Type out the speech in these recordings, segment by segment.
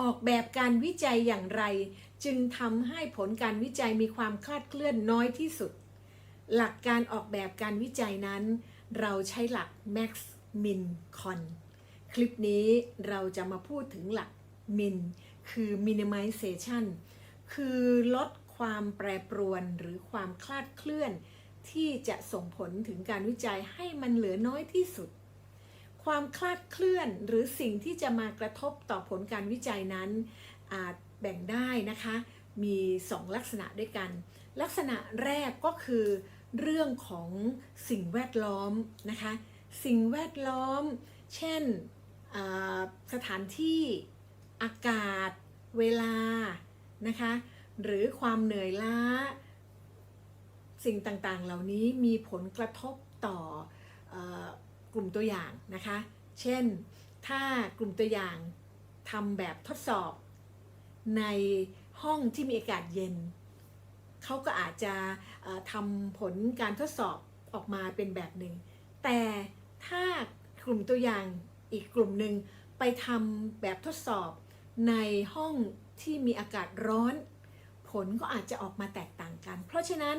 ออกแบบการวิจัยอย่างไร จึงทำให้ผลการวิจัยมีความคลาดเคลื่อนน้อยที่สุด หลักการออกแบบการวิจัยนั้น เราใช้หลัก max min con คลิปนี้เราจะมาพูดถึงหลัก min คือ minimization คือลดความแปรปรวนหรือความคลาดเคลื่อน ที่จะส่งผลถึงการวิจัยให้มันเหลือน้อยที่สุด ความคลาดเคลื่อนหรือสิ่งที่จะมากระทบต่อผลการวิจัยนั้นอาจแบ่งได้นะคะ มี 2 ลักษณะด้วยกัน ลักษณะแรกก็คือ เรื่องของสิ่งแวดล้อมนะคะ สิ่งแวดล้อม เช่นสถานที่อากาศ เวลานะคะ หรือความเหนื่อยล้า สิ่งต่างๆ เหล่านี้มีผลกระทบต่ออ กลุ่มตัวอย่างนะคะ เช่น ถ้ากลุ่มตัวอย่างทำแบบทดสอบในห้องที่มีอากาศเย็น เขาก็อาจจะทำผลการทดสอบออกมาเป็นแบบหนึ่ง แต่ถ้ากลุ่มตัวอย่างอีกกลุ่มหนึ่งไปทำแบบทดสอบในห้องที่มีอากาศร้อน ผลก็อาจจะออกมาแตกต่างกัน เพราะฉะนั้น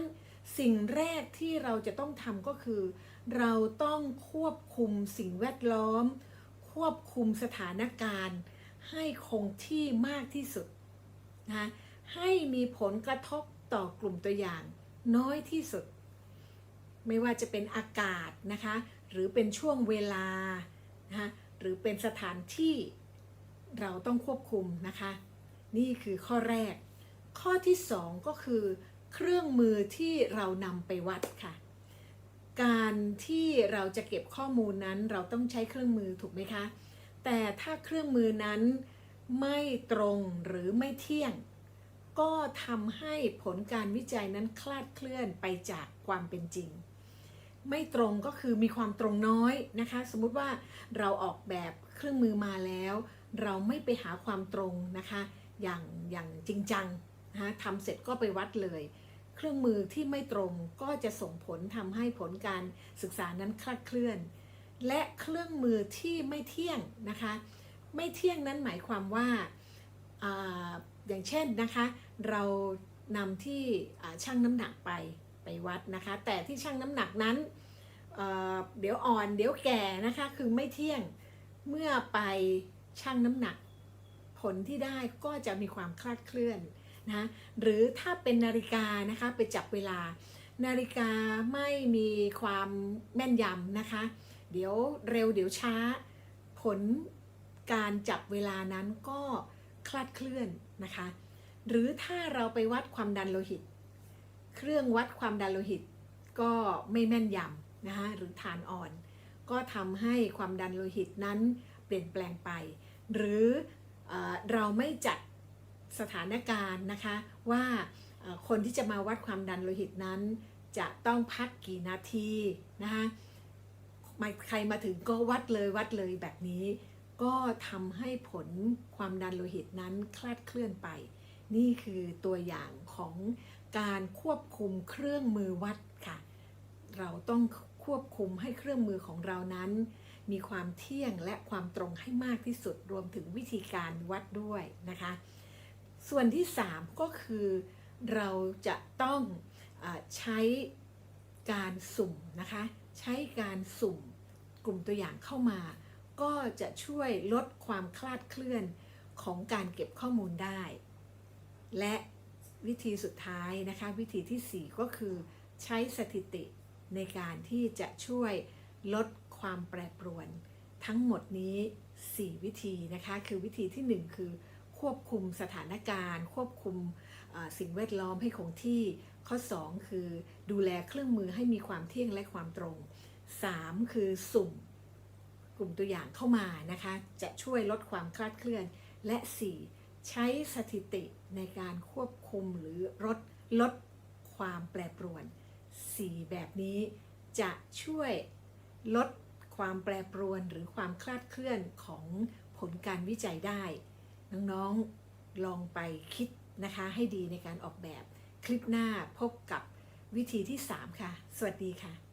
สิ่งแรกที่เราจะต้องทำก็คือ เราต้องควบคุมสิ่งแวดล้อม ควบคุมสถานการณ์ ให้คงที่มากที่สุดนะคะให้มีผลกระทบต่อกลุ่มตัวอย่าง น้อยที่สุด ไม่ว่าจะเป็นอากาศนะคะ หรือเป็นช่วงเวลานะคะหรือเป็นสถานที่เราต้องควบคุมนะคะ นี่คือข้อแรก ข้อที่ 2 ก็คือ เครื่องมือที่เรานำไปวัดค่ะ การที่เราจะเก็บข้อมูลนั้นเราต้องใช้เครื่องมือถูกไหมคะ แต่ถ้าเครื่องมือนั้นไม่ตรงหรือไม่เที่ยง ก็ทำให้ผลการวิจัยนั้นคลาดเคลื่อนไปจากความเป็นจริง ไม่ตรงก็คือมีความตรงน้อยนะคะ สมมุติว่าเราออกแบบเครื่องมือมาแล้ว เราไม่ไปหาความตรงนะคะ อย่างอย่างจริงจัง นะทำเสร็จก็ไปวัดเลย เครื่องมือที่ไม่ตรงก็จะส่งผลทำให้ผลการศึกษานั้นคลาดเคลื่อน และเครื่องมือที่ไม่เที่ยงนะคะ ไม่เที่ยงนั้นหมายความว่าออย่างเช่นนะคะ เรานำที่อ่างน้ำหนักไปไปวัดนะคะ แต่ที่ชั่งน้ำหนักนั้นเเดี๋ยวอ่อนเดี๋ยวแก่นะคะคือไม่เที่ยงเมื่อไปชั่งน้ำหนัก ผลที่ได้ก็จะมีความคลาดเคลื่อน นะหรือถ้าเป็นนาฬิกานะคะไปจับเวลา นาฬิกาไม่มีความแม่นยำนะคะ เดี๋ยวเร็วเดี๋ยวช้า ผลการจับเวลานั้นก็คลาดเคลื่อนนะคะ หรือถ้าเราไปวัดความดันโลหิต เครื่องวัดความดันโลหิตก็ไม่แม่นยำนะคะหรือทานอ่อน ก็ทำให้ความดันโลหิตนั้นเปลี่ยนแปลงไป หรือเออเราไม่จัด สถานการณ์นะคะว่าคนที่จะมาวัดความดันโลหิตนั้น จะต้องพักกี่นาทีนะคะใครมาถึงก็วัดเลยวัดเลยแบบนี้ ก็ทำให้ผลความดันโลหิตนั้นคลาดเคลื่อนไป นี่คือตัวอย่างของการควบคุมเครื่องมือวัดค่ะ เราต้องควบคุมให้เครื่องมือของเรานั้น มีความเที่ยงและความตรงให้มากที่สุดรวมถึงวิธีการวัดด้วยนะคะ ส่วนที่ 3 ก็คือเราจะต้องอใช้การสุ่มนะคะ ใช้การสุ่มกลุ่มตัวอย่างเข้ามา ก็จะช่วยลดความคลาดเคลื่อนของการเก็บข้อมูลได้ และวิธีสุดท้ายนะคะ วิธีทีสี่4 ก็คือใช้สถิติในการที่จะช่วยลดความแปรปรวน ทั้งหมดนี้ 4 วิธีนะคะ คือวิธีทีหนึ่1 คือ ควบคุมสถานการณ์ ควบคุมสิ่งแวดล้อมให้คงที่ ข้อ 2 คือดูแลเครื่องมือให้มีความเที่ยงและความตรง 3 คือสุ่มกลุ่มตัวอย่างเข้ามานะคะ จะช่วยลดความคลาดเคลื่อน และ 4 ใช้สถิติในการควบคุมหรือลดลดความแปรปรวน 4 แบบนี้จะช่วยลดความแปรปรวนหรือความคลาดเคลื่อนของผลการวิจัยได้ น้องๆลองไปคิดนะคะให้ดีในการออกแบบ คลิปหน้าพบกับวิธีที่ 3 ค่ะ สวัสดีค่ะ